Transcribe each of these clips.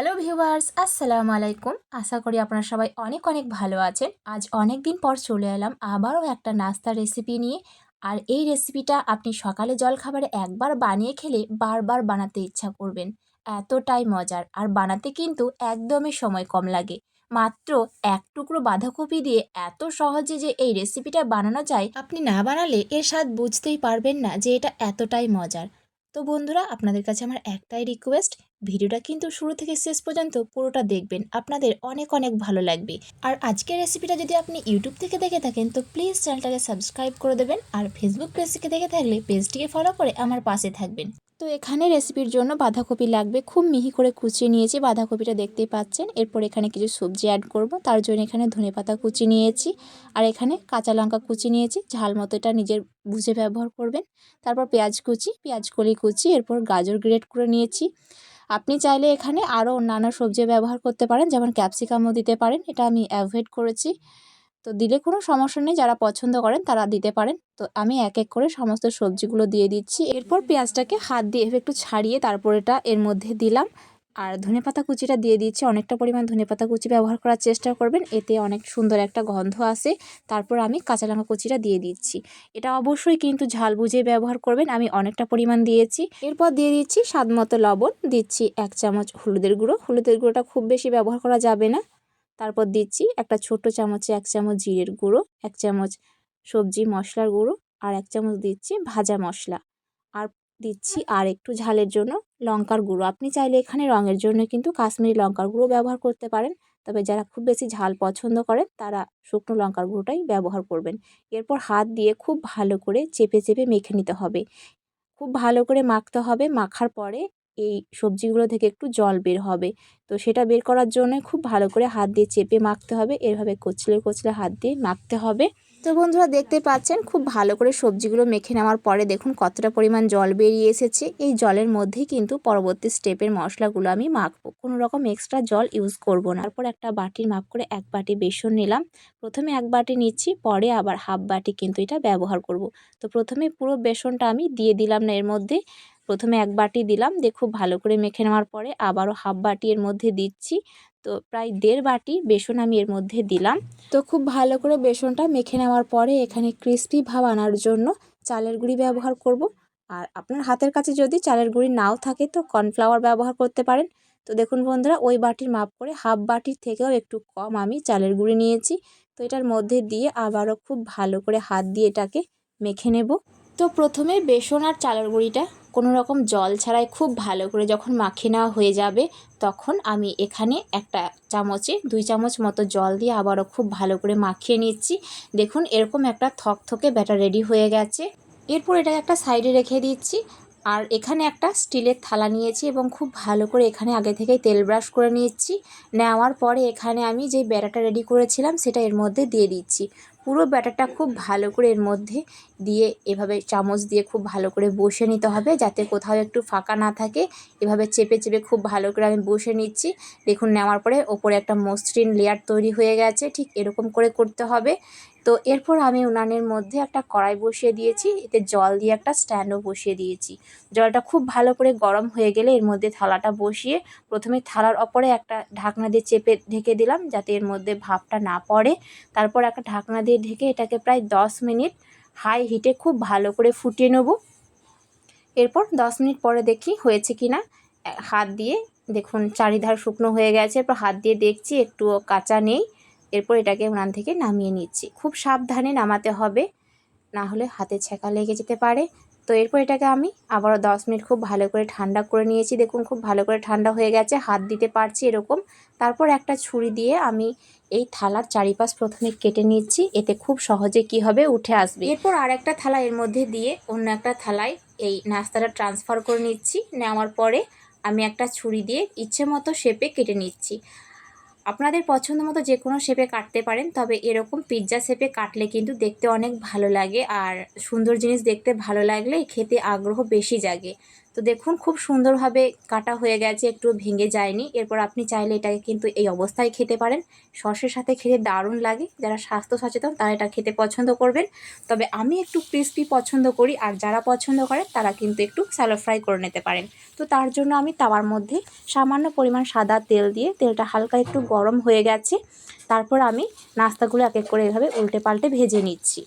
Hello viewers আসসালামু আলাইকুম আশা করি আপনারা সবাই অনেক অনেক ভালো আছেন। আজ অনেক দিন পর চলে এলাম আবারও একটা নাস্তার রেসিপি নিয়ে। আর এই রেসিপিটা আপনি সকালে জলখাবারে একবার বানিয়ে খেলে বারবার বানাতে ইচ্ছা করবেন। এতটাই মজার। আর বানাতে কিন্তু একদমই সময় কম লাগে। মাত্র এক টুকরো বাঁধাকপি দিয়ে এত সহজে যে এই রেসিপিটা বানানো যায়, আপনি না বানালে এর স্বাদ বুঝতেই পারবেন না যে এটা এতটাই মজার। তো বন্ধুরা, আপনাদের কাছে আমার একটাই রিকোয়েস্ট ভিডিওটা কিন্তু শুরু থেকে শেষ পর্যন্ত পুরোটা দেখবেন। আপনাদের অনেক অনেক ভালো লাগবে। আর আজকের রেসিপিটা যদি আপনি ইউটিউব থেকে দেখে থাকেন, তো প্লিজ চ্যানেলটাকে সাবস্ক্রাইব করে দেবেন আর ফেসবুক পেজ থেকে দেখে থাকলে পেজটিকে ফলো করে আমার পাশে থাকবেন। তো এখানে রেসিপির জন্য বাঁধাকপি লাগবে। খুব মিহি করে কুচিয়ে নিয়েছি, বাঁধাকপিটা দেখতেই পাচ্ছেন। এরপর এখানে কিছু সবজি অ্যাড করব। তার জন্য এখানে ধনে পাতা কুচি নিয়েছি আর এখানে কাঁচা লঙ্কা কুচি নিয়েছি। ঝাল মতো এটা নিজের বুঝে ব্যবহার করবেন। তারপর পেঁয়াজ কুচি, পেঁয়াজ কলি কুচি, এরপর গাজর গ্রেট করে নিয়েছি। আপনি চাইলে এখানে আরও অন্যান্য সবজি ব্যবহার করতে পারেন, যেমন ক্যাপসিকামও দিতে পারেন। এটা আমি অ্যাভয়েড করেছি। তো দিলে কোনো সমস্যা নেই, যারা পছন্দ করেন তারা দিতে পারেন। তো আমি এক এক করে সমস্ত সবজিগুলো দিয়ে দিচ্ছি। এরপর পেঁয়াজটাকে হাত দিয়ে একটু ছাড়িয়ে তারপর এটা এর মধ্যে দিলাম। আর ধনেপাতা কুচিটা দিয়ে দিচ্ছি। অনেকটা পরিমাণ ধনেপাতা কুচি ব্যবহার করার চেষ্টা করবেন। এতে অনেক সুন্দর একটা গন্ধ আসে। তারপর আমি কাঁচা লঙ্কা কুচিটা দিয়ে দিচ্ছি। এটা অবশ্যই কিন্তু ঝাল বুঝে ব্যবহার করবেন। আমি অনেকটা পরিমাণ দিয়েছি। এরপর দিয়ে দিচ্ছি স্বাদ মতো লবণ। দিচ্ছি এক চামচ হলুদের গুঁড়ো। হলুদের গুঁড়োটা খুব বেশি ব্যবহার করা যাবে না। তারপর দিচ্ছি একটা ছোট চামচে এক চামচ জিরের গুঁড়ো, এক চামচ সবজি মশলার গুঁড়ো আর এক চামচ দিচ্ছি ভাজা মশলা। আর দিচ্ছি আর একটু ঝালের জন্য লঙ্কার গুঁড়ো। আপনি চাইলে এখানে রঙের জন্য কিন্তু কাশ্মীরি লঙ্কার গুঁড়ো ব্যবহার করতে পারেন। তবে যারা খুব বেশি ঝাল পছন্দ করেন, তারা শুকনো লঙ্কার গুঁড়োটাই ব্যবহার করবেন। এরপর হাত দিয়ে খুব ভালো করে চেপে চেপে মেখে নিতে হবে। খুব ভালো করে মাখতে হবে। মাখার পরে এই সবজিগুলো থেকে একটু জল বের হবে। তো সেটা বের করার জন্য খুব ভালো করে হাত দিয়ে চেপে মাখতে হবে। এভাবে কচলে কচলে হাত দিয়ে মাখতে হবে। তো বন্ধুরা দেখতে পাচ্ছেন, খুব ভালো করে সবজিগুলো মেখে নেওয়ার পরে দেখুন কতটা পরিমাণ জল বেরিয়ে এসেছে। এই জলের মধ্যেই কিন্তু পরবর্তী স্টেপের মশলাগুলো আমি মাখবো। কোনো রকম এক্সট্রা জল ইউজ করব না। তারপর একটা বাটির মাপ করে এক বাটি বেসন নিলাম। প্রথমে এক বাটি নিচ্ছি, পরে আবার হাফ বাটি কিন্তু এটা ব্যবহার করব। তো প্রথমে পুরো বেসনটা আমি দিয়ে দিলাম না এর মধ্যে। প্রথমে এক বাটি দিলাম, দিয়ে খুব ভালো করে মেখে নেওয়ার পরে আবারও হাফ বাটি এর মধ্যে দিচ্ছি। তো প্রায় দেড় বাটি বেসন আমি এর মধ্যে দিলাম। তো খুব ভালো করে বেসনটা মেখে নেওয়ার পরে এখানে ক্রিস্পি ভাব আনার জন্য চালের গুঁড়ি ব্যবহার করব। আর আপনার হাতের কাছে যদি চালের গুঁড়ি নাও থাকে তো কর্নফ্লাওয়ার ব্যবহার করতে পারেন। তো দেখুন বন্ধুরা, ওই বাটির মাপ করে হাফ বাটির থেকেও একটু কম আমি চালের গুঁড়ি নিয়েছি। তো এটার মধ্যে দিয়ে আবারও খুব ভালো করে হাত দিয়ে এটাকে মেখে নেব। তো প্রথমে বেসন আর চালের গুঁড়িটা কোনো রকম জল ছাড়াই খুব ভালো করে যখন মাখিয়ে নেওয়া হয়ে যাবে, তখন আমি এখানে একটা চামচে, দুই চামচ মতো জল দিয়ে আবারও খুব ভালো করে মাখিয়ে নিচ্ছি। দেখুন, এরকম একটা থকথকে ব্যাটার রেডি হয়ে গেছে। এরপর এটাকে একটা সাইডে রেখে দিচ্ছি। আর এখানে একটা স্টিলের থালা নিয়েছি এবং খুব ভালো করে এখানে আগে থেকেই তেল ব্রাশ করে নিচ্ছি। নেওয়ার পরে এখানে আমি যে ব্যাটাটা রেডি করেছিলাম, সেটা এর মধ্যে দিয়ে দিচ্ছি। পুরো ব্যাটারটা খুব ভালো করে এর মধ্যে দিয়ে এভাবে চামচ দিয়ে খুব ভালো করে বসে নিতে হবে যাতে কোথাও একটু ফাঁকা না থাকে। এভাবে চেপে চেপে খুব ভালো করে আমি বসে নিচ্ছি। দেখুন, নেওয়ার পরে ওপরে একটা মসৃণ লেয়ার তৈরি হয়ে গেছে। ঠিক এরকম করে করতে হবে। তো এরপর আমি উনানের মধ্যে একটা কড়াই বসিয়ে দিয়েছি। এতে জল দিয়ে একটা স্ট্যান্ডও বসিয়ে দিয়েছি। জলটা খুব ভালো করে গরম হয়ে গেলে এর মধ্যে থালাটা বসিয়ে প্রথমে থালার ওপরে একটা ঢাকনা দিয়ে চেপে ঢেকে দিলাম যাতে এর মধ্যে ভাপটা না পড়ে। তারপর একটা ঢাকনা দিয়ে ঢেকে এটাকে প্রায় দশ মিনিট হাই হিটে খুব ভালো করে ফুটিয়ে নেব। এরপর দশ মিনিট পরে দেখি হয়েছে কি না হাত দিয়ে দেখুন চারিধার শুকনো হয়ে গেছে। এরপর হাত দিয়ে দেখছি একটুও কাঁচা নেই। এরপর এটাকে উনান থেকে নামিয়ে নিচ্ছি। খুব সাবধানে নামাতে হবে, না হলে হাতে ছেঁকা লেগে যেতে পারে। তো এরপর এটাকে আমি আবারও দশ মিনিট খুব ভালো করে ঠান্ডা করে নিয়েছি। দেখুন, খুব ভালো করে ঠান্ডা হয়ে গেছে, হাত দিতে পারছি এরকম। তারপর একটা ছুরি দিয়ে আমি এই থালার চারিপাশ প্রথমে কেটে নিচ্ছি। এতে খুব সহজে কি হবে, উঠে আসবে। এরপর আর একটা থালা এর মধ্যে দিয়ে অন্য একটা থালায় এই নাস্তাটা ট্রান্সফার করে নিচ্ছি। নেওয়ার পরে আমি একটা ছুরি দিয়ে ইচ্ছে মতো শেপে কেটে নিচ্ছি। আপনাদের পছন্দ মতো যে কোনো শেপে কাটতে পারেন, তবে এরকম পিৎজা শেপে কাটলে কিন্তু দেখতে অনেক ভালো লাগে আর সুন্দর জিনিস দেখতে ভালো লাগলে খেতে আগ্রহ বেশি জাগে। তো দেখুন, খুব সুন্দরভাবে কাটা হয়ে গেছে, একটু ভেঙে যায়নি। এরপর আপনি চাইলে এটাকে কিন্তু এই অবস্থায় খেতে পারেন। সসের সাথে খেতে দারুণ লাগে। যারা স্বাস্থ্য সচেতন, তারা এটা খেতে পছন্দ করবেন। তবে আমি একটু ক্রিস্পি পছন্দ করি, আর যারা পছন্দ করে, তারা কিন্তু একটু স্যালো ফ্রাই করে নিতে পারেন। তো তার জন্য আমি তাওয়ার মধ্যে সামান্য পরিমাণ সাদা তেল দিয়ে, তেলটা হালকা একটু গরম হয়ে গেছে। তারপর আমি নাস্তাগুলো এক এক করে এভাবে উল্টে পাল্টে ভেজে নিচ্ছি।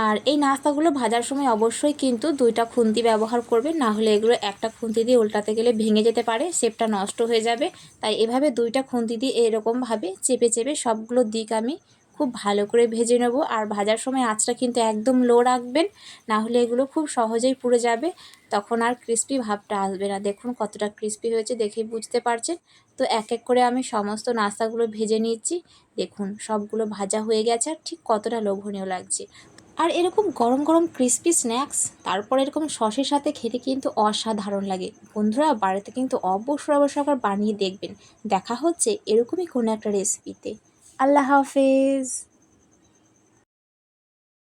আর এই নাস্তাগুলো ভাজার সময় অবশ্যই কিন্তু দুইটা খুন্তি ব্যবহার করবেন, না হলে এগুলো একটা খুন্তি দিয়ে উল্টাতে গেলে ভেঙে যেতে পারে, শেপটা নষ্ট হয়ে যাবে। তাই এভাবে দুইটা খুন্তি দিয়ে এরকমভাবে চেপে চেপে সবগুলো দিক আমি খুব ভালো করে ভেজে নেব। আর ভাজার সময় আঁচটা কিন্তু একদম লো রাখবেন, না হলে এগুলো খুব সহজেই পুড়ে যাবে, তখন আর ক্রিস্পি ভাবটা আসবে না। দেখুন কতটা ক্রিস্পি হয়েছে দেখেই বুঝতে পারছেন। তো এক এক করে আমি সমস্ত নাস্তাগুলো ভেজে নিচ্ছি। দেখুন সবগুলো ভাজা হয়ে গেছে আর ঠিক কতটা লোভনীয় লাগছে। আর এরকম গরম গরম ক্রিস্পি স্ন্যাক্স তারপর এরকম সসের সাথে খেতে কিন্তু অসাধারণ লাগে। বন্ধুরা, বাড়িতে কিন্তু অবশ্যই অবশ্যই আবার বানিয়ে দেখবেন। দেখা হচ্ছে এরকমই কোনো একটা রেসিপিতে আল্লাহ হাফেজ।